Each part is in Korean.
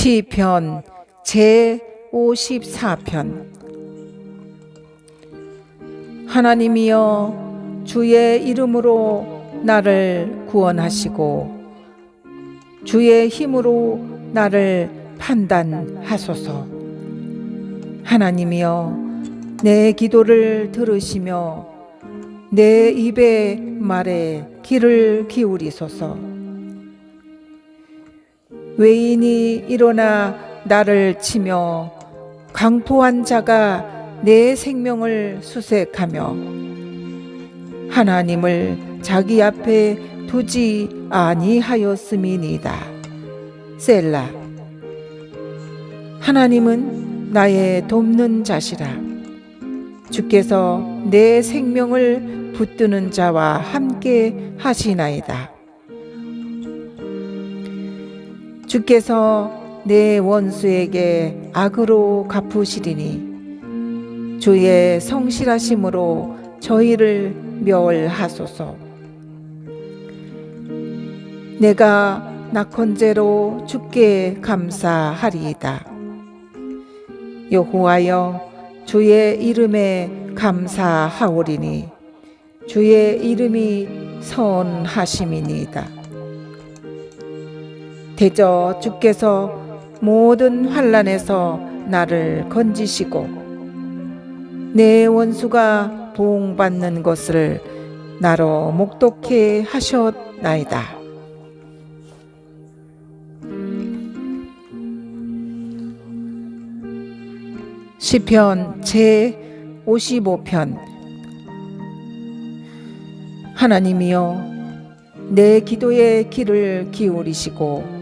시편 제 54편. 하나님이여 주의 이름으로 나를 구원하시고 주의 힘으로 나를 판단하소서. 하나님이여 내 기도를 들으시며 내 입의 말에 귀를 기울이소서 외인이 일어나 나를 치며 강포한 자가 내 생명을 수색하며 하나님을 자기 앞에 두지 아니하였음이니이다. 셀라 하나님은 나의 돕는 자시라. 주께서 내 생명을 붙드는 자와 함께 하시나이다. 주께서 내 원수에게 악으로 갚으시리니 주의 성실하심으로 저희를 멸하소서. 내가 낙헌제로 주께 감사하리이다. 여호와여 주의 이름에 감사하오리니 주의 이름이 선하심이니이다. 대저 주께서 모든 환란에서 나를 건지시고 내 원수가 보응받는 것을 나로 목독해 하셨나이다. 시편 제 55편 하나님이여 내 기도에 귀를 기울이시고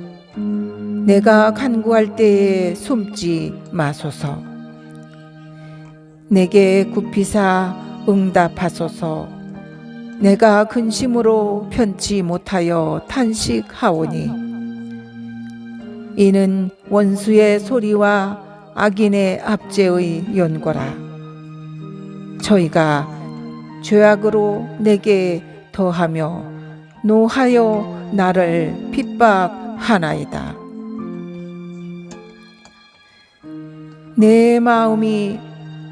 내가 간구할 때에 숨지 마소서. 내게 굽히사 응답하소서. 내가 근심으로 편치 못하여 탄식하오니. 이는 원수의 소리와 악인의 압제의 연고라. 저희가 죄악으로 내게 더하며 노하여 나를 핍박하나이다 내 마음이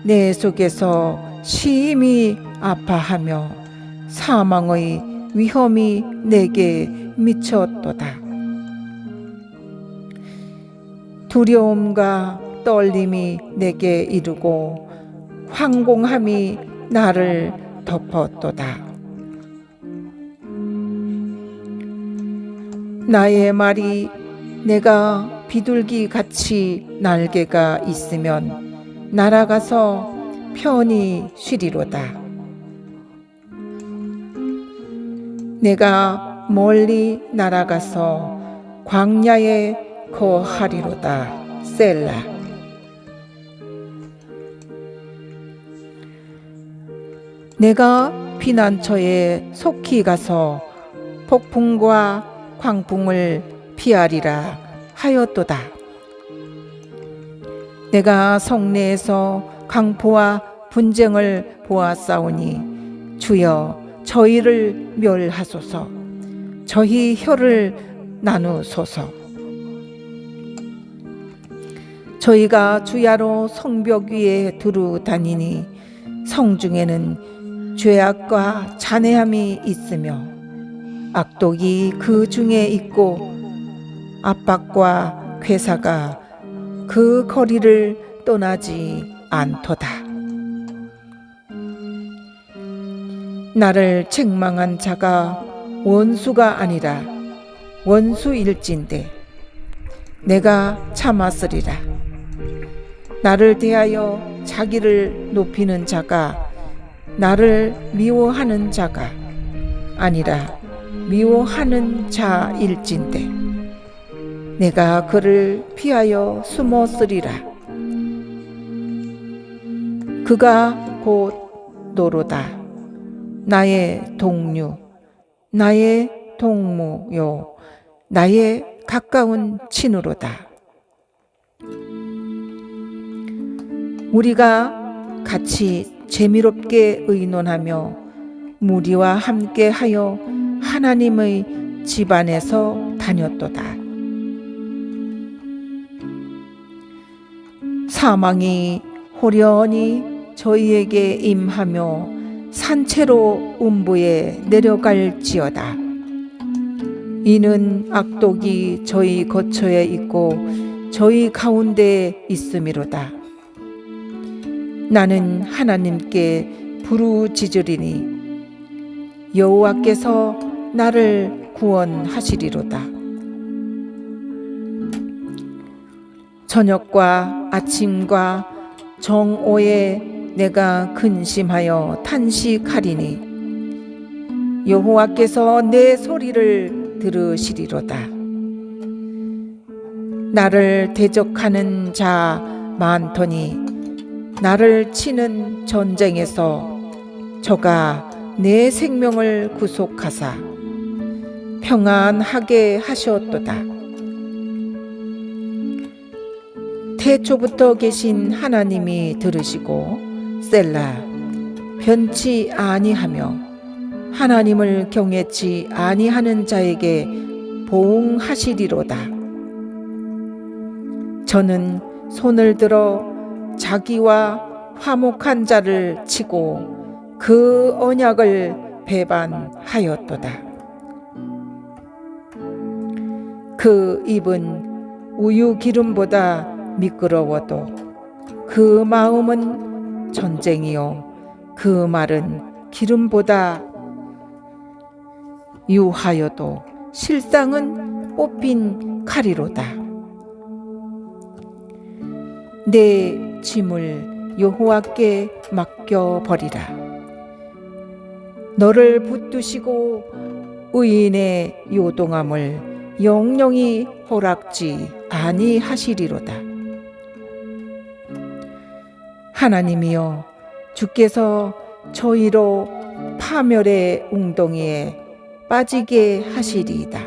내 속에서 심히 아파하며 사망의 위험이 내게 미쳤도다 두려움과 떨림이 내게 이르고 황공함이 나를 덮었도다. 나의 말이 내가 비둘기 같이 날개가 있으면 날아가서 편히 쉬리로다. 내가 멀리 날아가서 광야에 거하리로다. 셀라. 내가 피난처에 속히 가서 폭풍과 광풍을 피하리라 하였도다. 내가 성내에서 강포와 분쟁을 보았사오니 주여 저희를 멸하소서 저희 혀를 나누소서 저희가 주야로 성벽 위에 두루 다니니 성 중에는 죄악과 잔해함이 있으며 악독이 그 중에 있고 압박과 괴사가 그 거리를 떠나지 않도다. 나를 책망한 자가 원수가 아니라 원수일진데 내가 참았으리라. 나를 대하여 자기를 높이는 자가 나를 미워하는 자가 아니라 미워하는 자일진데 내가 그를 피하여 숨었으리라. 그가 곧 노로다. 나의 동류 나의 동무요 나의 가까운 친으로다. 우리가 같이 재미롭게 의논하며 무리와 함께 하여 하나님의 집안에서 다녔도다. 사망이 호련히 저희에게 임하며 산채로 음부에 내려갈지어다. 이는 악독이 저희 거처에 있고 저희 가운데 있음이로다. 나는 하나님께 부르짖으리니 여호와께서 나를 구원하시리로다. 저녁과 아침과 정오에 내가 근심하여 탄식하리니 여호와께서 내 소리를 들으시리로다. 나를 대적하는 자 많더니 나를 치는 전쟁에서 저가 내 생명을 구속하사 평안하게 하셨도다. 태초부터 계신 하나님이 들으시고 셀라 변치 아니하며 하나님을 경외치 아니하는 자에게 보응하시리로다. 저는 손을 들어 자기와 화목한 자를 치고 그 언약을 배반하였도다. 그 입은 우유 기름보다 미끄러워도 그 마음은 전쟁이요 그 말은 기름보다 유하여도 실상은 뽑힌 칼이로다. 내 짐을 여호와께 맡겨 버리라. 너를 붙드시고 의인의 요동함을 영영히 허락지 아니하시리로다. 하나님이여 주께서 저희로 파멸의 웅덩이에 빠지게 하시리이다.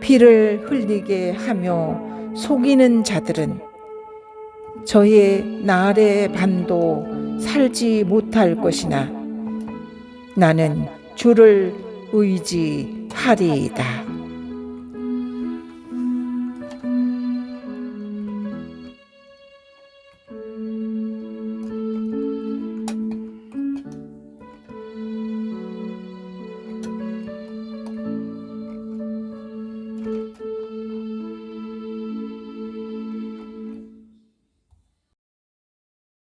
피를 흘리게 하며 속이는 자들은 저의 날의 반도 살지 못할 것이나 나는 주를 의지하리이다.